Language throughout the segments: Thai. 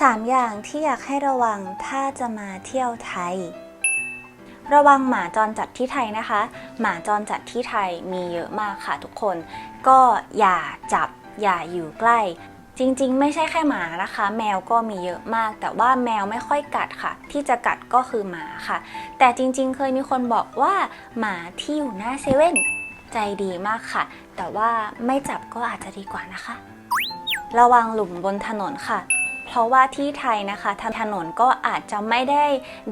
3 อย่างที่อยากให้ระวังถ้าจะมาเที่ยวไทย ระวังหมาจรจัดที่ไทยนะคะ หมาจรจัดที่ไทยมีเยอะมากค่ะทุกคน ก็อย่าจับอย่าอยู่ใกล้ จริงๆ ไม่ใช่แค่หมานะคะ แมวก็มีเยอะมาก แต่ว่าแมวไม่ค่อยกัดค่ะ ที่จะกัดก็คือหมาค่ะ แต่จริงๆ เคยมีคนบอกว่าหมาที่อยู่หน้าเซเว่นใจดีมากค่ะ แต่ว่าไม่จับก็อาจจะดีกว่านะคะ ระวังหลุมบนถนนค่ะ เพราะว่าที่ไทยนะคะทถนนก็อาจจะไม่ได้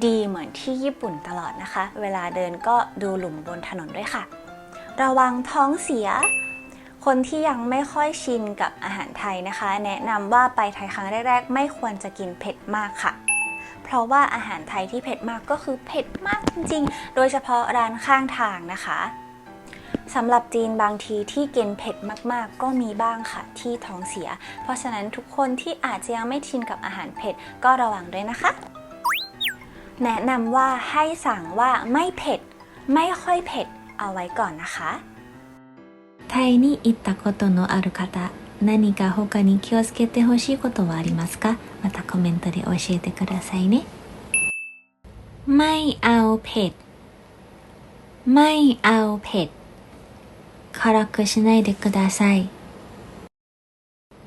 ดีเหมือนที่ญี่ปุ่นตลอดนะคะ เวลาเดินก็ดูหลุมบนถนนด้วยค่ะ ระวังท้องเสีย คนที่ยังไม่ค่อยชินกับอาหารไทยนะคะ แนะนำว่าไปไทยครั้งแรกๆ ไม่ควรจะกินเผ็ดมากค่ะเพราะว่าอาหารไทยที่เผ็ดมากก็คือเผ็ดมากจริงๆ โดยเฉพาะร้านข้างทางนะคะ สำหรับจีนบางทีที่กินเผ็ดมากๆ ก็มีบ้างค่ะที่ท้องเสีย เพราะฉะนั้นทุกคนที่อาจจะยังไม่ชินกับอาหารเผ็ดก็ระวังด้วยนะคะ แนะนำว่าให้สั่งว่าไม่เผ็ด ไม่ค่อยเผ็ดเอาไว้ก่อนนะคะ タイに行ったことのある方何か他に気をつけてほしいことはありますかまたコメントで教えてくださいねไม่เอาเผ็ด ไม่เอาเผ็ด 辛くしないでください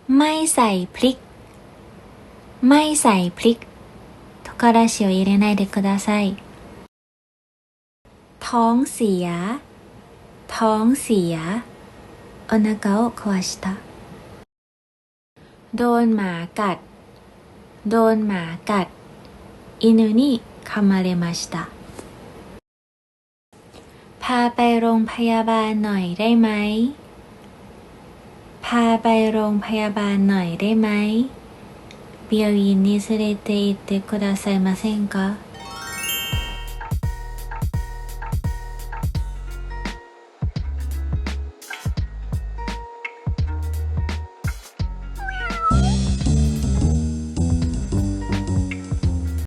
ไม่ใส่พริก ไม่ใส่พริก唐辛子を入れないでくださいท้องเสีย ท้องเสีย お腹を壊したโดนหมากัด โดนหมากัด犬に噛まれました พาไปโรงพยาบาลหน่อยได้ไหม พาไปโรงพยาบาลหน่อยได้ไหม病院に連れて行ってくださいませんか